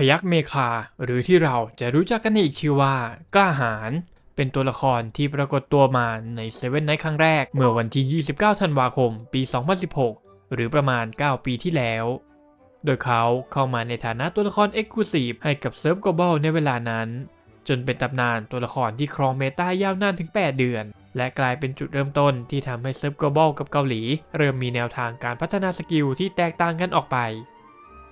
พยัคฆ์เมคา หรือที่เราจะรู้จักกันในอีกชื่อว่ากล้าหาญเป็นตัวละครที่ปรากฏตัวมาในเซเว่นไนท์ครั้งแรก เมื่อวันที่ 29 ธันวาคม ปี 2016 หรือประมาณ 9 ปีที่แล้ว โดยเขาเข้ามาในฐานะตัวละครเอ็กซ์คลูซีฟให้กับเซิร์ฟ Global ในเวลานั้น จนเป็นตำนานตัวละครที่ครองเมตายาวนานถึง 8 เดือน และกลายเป็นจุดเริ่มต้นที่ทำให้เซิร์ฟ Global กับเกาหลี เริ่มมีแนวทางการพัฒนาสกิลที่แตกต่างกันออกไป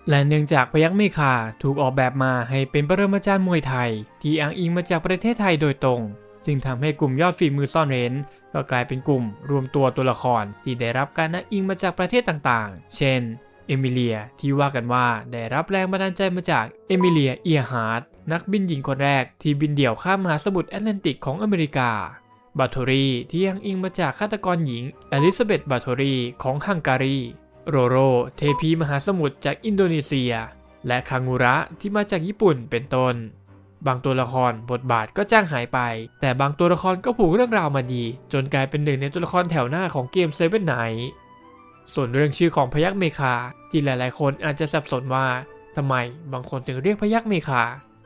และเนื่องจากพยัคฆ์เมคาถูกออกแบบมาให้เป็นปรมาจารย์มวยไทย ที่อ้างอิงมาจากประเทศไทยโดยตรง จึงทำให้กลุ่มยอดฝีมือซ่อนเร้น ก็กลายเป็นกลุ่มรวมตัวตัวละครที่ได้รับการอ้างอิงมาจากประเทศต่างๆ เช่น เอมิเลียที่ว่ากันว่าได้รับแรงบันดาลใจมาจากเอมิเลียเอียฮาร์ดนักบินหญิงคนแรกที่บินเดี่ยวข้ามมหาสมุทรแอตแลนติกของอเมริกาบาโทรีที่ยังอิงมาจากฆาตกรหญิงอลิซาเบธบาโทรีของฮังการี โรโรเทพีมหาสมุทรจากอินโดนีเซีย และคางูระที่มาจากญี่ปุ่นเป็นต้น บางตัวละครบทบาทก็จ้างหายไป แต่บางตัวละครก็ผูกเรื่องราวมาดี จนกลายเป็นหนึ่งในตัวละครแถวหน้าของเกมเซเว่นไนส่วนเรื่องชื่อของพยัคฆ์เมคาที่หลาย ๆ คนอาจจะสับสนว่าทำไมบางคนถึงเรียกพยัคฆ์เมคา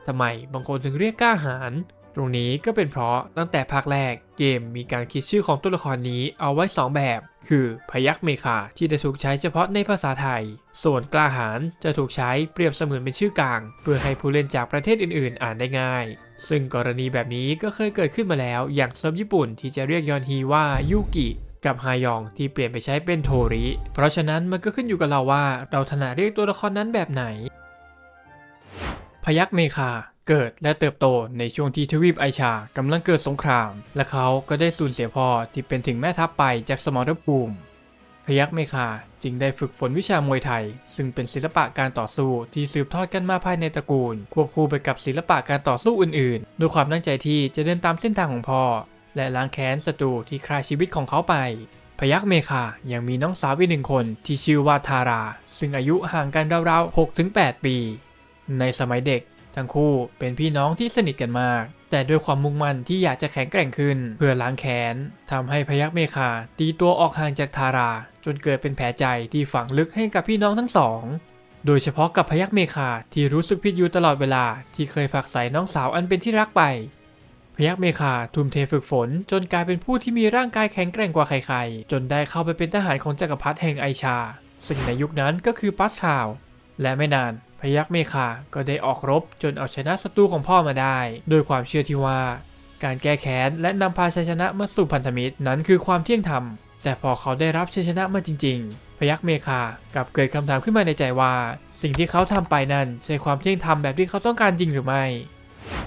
ทำไมบางคนถึงเรียกกล้าหาญ ตรงนี้ก็เป็นเพราะตั้งแต่ภาคแรกเกมมีการคิดชื่อของตัวละครนี้เอาไว้ 2 แบบ คือพยัคฆ์เมคาที่จะถูกใช้เฉพาะในภาษาไทย ส่วนกล้าหาญจะถูกใช้เปรียบเสมือนเป็นชื่อกลาง เพื่อให้ผู้เล่นจากประเทศอื่นๆ อ่านได้ง่าย ซึ่งกรณีแบบนี้ก็เคยเกิดขึ้นมาแล้ว อย่างเซิร์ฟญี่ปุ่นที่จะเรียกยอนฮีว่ายูกิกับฮายองที่เปลี่ยนไปใช้เป็นโทริ เพราะฉะนั้นมันก็ขึ้นอยู่กับเราว่า เราถนัดเรียกตัวละครนั้นแบบไหน พยัคฆ์เมคา เกิดและเติบโตในช่วงที่ทวีปไอชากำลังเกิดสงคราม และเขาก็ได้สูญเสียพ่อที่เป็นถึงแม่ทัพไปจากสมรภูมิพยัคฆ์เมคาจึงได้ฝึกฝนวิชามวยไทย ซึ่งเป็นศิลปะการต่อสู้ที่สืบทอดกันมาภายในตระกูล ควบคู่ไปกับศิลปะการต่อสู้อื่นๆด้วยความตั้งใจที่จะเดินตามเส้นทางของพ่อ และล้างแค้นศัตรูที่ฆ่าชีวิตของเขาไป พยัคฆ์เมคายังมีน้องสาวอีกหนึ่งคนที่ชื่อว่าทารา ซึ่งอายุห่างกันราวๆ6-8 ปี ในสมัยเด็ก ทั้งคู่เป็นพี่น้องที่สนิทกันมาก แต่ด้วยความมุ่งมั่นที่อยากจะแข็งแกร่งขึ้น เพื่อล้างแค้นทำให้พยัคฆ์เมคาตีตัวออกห่างจากทารา จนเกิดเป็นแผลใจที่ฝังลึกให้กับพี่น้องทั้งสอง โดยเฉพาะกับพยัคฆ์เมคาที่รู้สึกผิดอยู่ตลอดเวลาที่เคยผักใส่น้องสาวอันเป็นที่รักไป พยัคฆ์เมคาทุ่มเทฝึกฝน จนกลายเป็นผู้ที่มีร่างกายแข็งแกร่งกว่าใครๆ จนได้เข้าไปเป็นทหารของจักรพรรดิแห่งไอชา ซึ่งในยุคนั้นก็คือปัสคาลและไม่นาน พยัคฆ์เมคาก็ได้ออกรบจนเอาชนะศัตรูของพ่อมาได้ โดยความเชื่อที่ว่า การแก้แค้นและนำพาชัยชนะมาสู่พันธมิตรนั้นคือความเที่ยงธรรม แต่พอเขาได้รับชัยชนะมาจริง ๆ พยัคฆ์เมคากลับเกิดคำถามขึ้นมาในใจว่า สิ่งที่เขาทำไปนั้นใช่ความเที่ยงธรรมแบบที่เขาต้องการจริงหรือไม่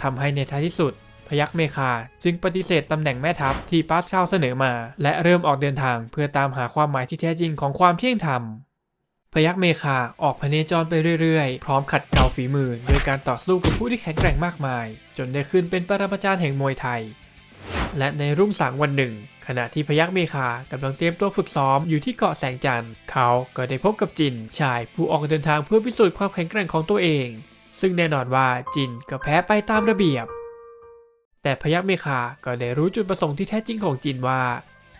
ทำให้ในท้ายที่สุดพยัคฆ์เมคาจึงปฏิเสธตำแหน่งแม่ทัพที่ปาสคาลเสนอมา และเริ่มออกเดินทางเพื่อตามหาความหมายที่แท้จริงของความเที่ยงธรรม พยัคฆ์เมคาออกพเนจรไปเรื่อยๆ พร้อมขัดเกลาฝีมือโดยการต่อสู้กับผู้ที่แข็งแกร่งมากมาย จนได้ขึ้นเป็นปรมาจารย์แห่งมวยไทย และในรุ่งสางวันหนึ่ง ขณะที่พยัคฆ์เมคากำลังเตรียมตัวฝึกซ้อมอยู่ที่เกาะแสงจันทร์เขาก็ได้พบกับจินชายผู้ออกเดินทางเพื่อพิสูจน์ความแข็งแกร่งของตัวเอง ซึ่งแน่นอนว่าจินก็แพ้ไปตามระเบียบ แต่พยัคฆ์เมคาก็ได้รู้จุดประสงค์ที่แท้จริงของจินว่า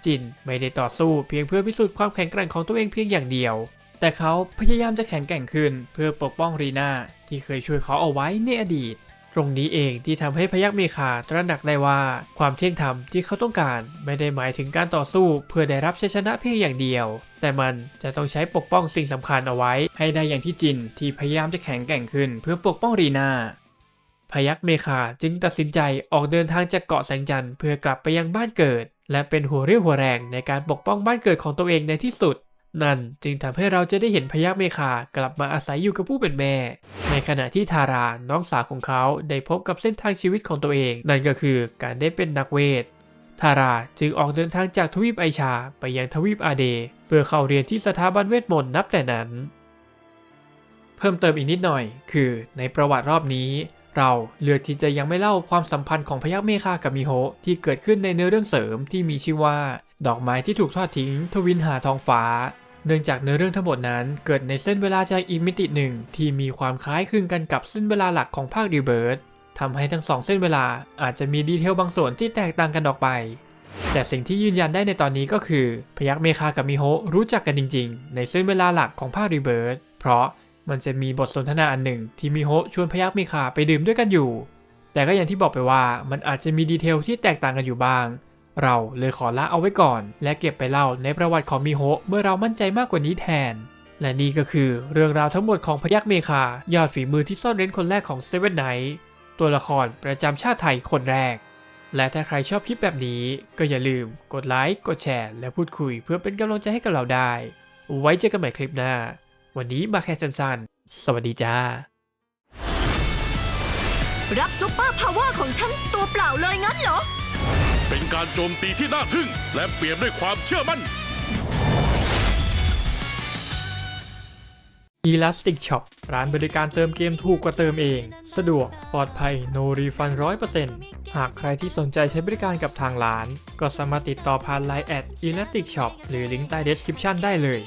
จินไม่ได้ต่อสู้เพียงเพื่อพิสูจน์ความแข็งแกร่งของตัวเองเพียงอย่างเดียว แต่เขาพยายามจะแข็งแกร่งขึ้นเพื่อปกป้องรีนาที่เคยช่วยเขาเอาไว้ในอดีต ตรงนี้เองที่ทำให้พยัคฆ์เมคาตระหนักได้ว่าความเที่ยงธรรมที่เขาต้องการไม่ได้หมายถึงการต่อสู้เพื่อได้รับชัยชนะเพียงอย่างเดียว แต่มันจะต้องใช้ปกป้องสิ่งสำคัญเอาไว้ ให้ได้อย่างที่จินที่พยายามจะแข็งแกร่งขึ้นเพื่อปกป้องรีนาพยัคฆ์เมคาจึงตัดสินใจออกเดินทางจากเกาะแสงจันทร์เพื่อกลับไปยังบ้านเกิด และเป็นหัวเรี่ยวหัวแรงในการปกป้องบ้านเกิดของตัวเองในที่สุด นั่นจึงทำให้เราจะได้เห็นพยัคฆ์เมคากลับมาอาศัยอยู่กับผู้เป็นแม่ ในขณะที่ทาราน้องสาวของเขาได้พบกับเส้นทางชีวิตของตัวเอง นั่นก็คือการได้เป็นนักเวททาราจึงออกเดินทางจากทวีปไอชาไปยังทวีปอาเด เพื่อเข้าเรียนที่สถาบันเวทมนต์นับแต่นั้น เพิ่มเติมอีกนิดหน่อย คือในประวัติรอบนี้ เราเลือกที่จะยังไม่เล่าความสัมพันธ์ของพยัคฆ์เมคากับมิโฮที่เกิดขึ้นในเนื้อเรื่องเสริมที่มีชื่อว่า ดอกไม้ที่ถูกทอดทิ้ง ทวินหาทองฟ้า เนื่องจากเนื้อเรื่องทั้งหมดนั้นเกิดในเส้นเวลาจากอีกมิติหนึ่งที่มีความคล้ายคลึงกันกับเส้นเวลาหลักของภาครีเบิร์ตทำให้ทั้งสองเส้นเวลาอาจจะมีดีเทลบางส่วนที่แตกต่างกันออกไป แต่สิ่งที่ยืนยันได้ในตอนนี้ก็คือ พยัคฆ์เมคากับมิโฮรู้จักกันจริง ๆ ในเส้นเวลาหลักของภาครีเบิร์ตเพราะมันจะมีบทสนทนาอันหนึ่งที่มิโฮชวนพยักเมคาไปดื่มด้วยกันอยู่ แต่ก็อย่างที่บอกไปว่ามันอาจจะมีดีเทลที่แตกต่างกันอยู่บ้าง เราเลยขอละเอาไว้ก่อน และเก็บไปเล่าในประวัติของมิโฮะเมื่อเรามั่นใจมากกว่านี้แทน และนี่ก็คือเรื่องราวทั้งหมดของพยักเมคายอดฝีมือที่ซ่อนเร้นคนแรกของเซเว่นไนท์ตัวละครประจำชาติไทยคนแรก และถ้าใครชอบคลิปแบบนี้ ก็อย่าลืมกดไลค์กดแชร์ และพูดคุยเพื่อเป็นกำลังใจให้กับเราได้ ไว้เจอกันใหม่คลิปหน้า วันนี้มาแค่สั้นๆ สวัสดีจ้า รับซุปเปอร์พาวเวอร์ของฉันตัวเปล่าเลยงั้นเหรอ เป็นการโจมตีที่น่าทึ่ง และเปี่ยมด้วยความเชื่อมั่น Elastic Shop ร้านบริการเติมเกมถูกกว่าเติมเอง สะดวก ปลอดภัย no refund 100%หากใครที่สนใจใช้บริการกับทางร้าน ก็สามารถติดต่อผ่าน Line at Elastic Shop หรือลิงก์ใต้ description ได้เลย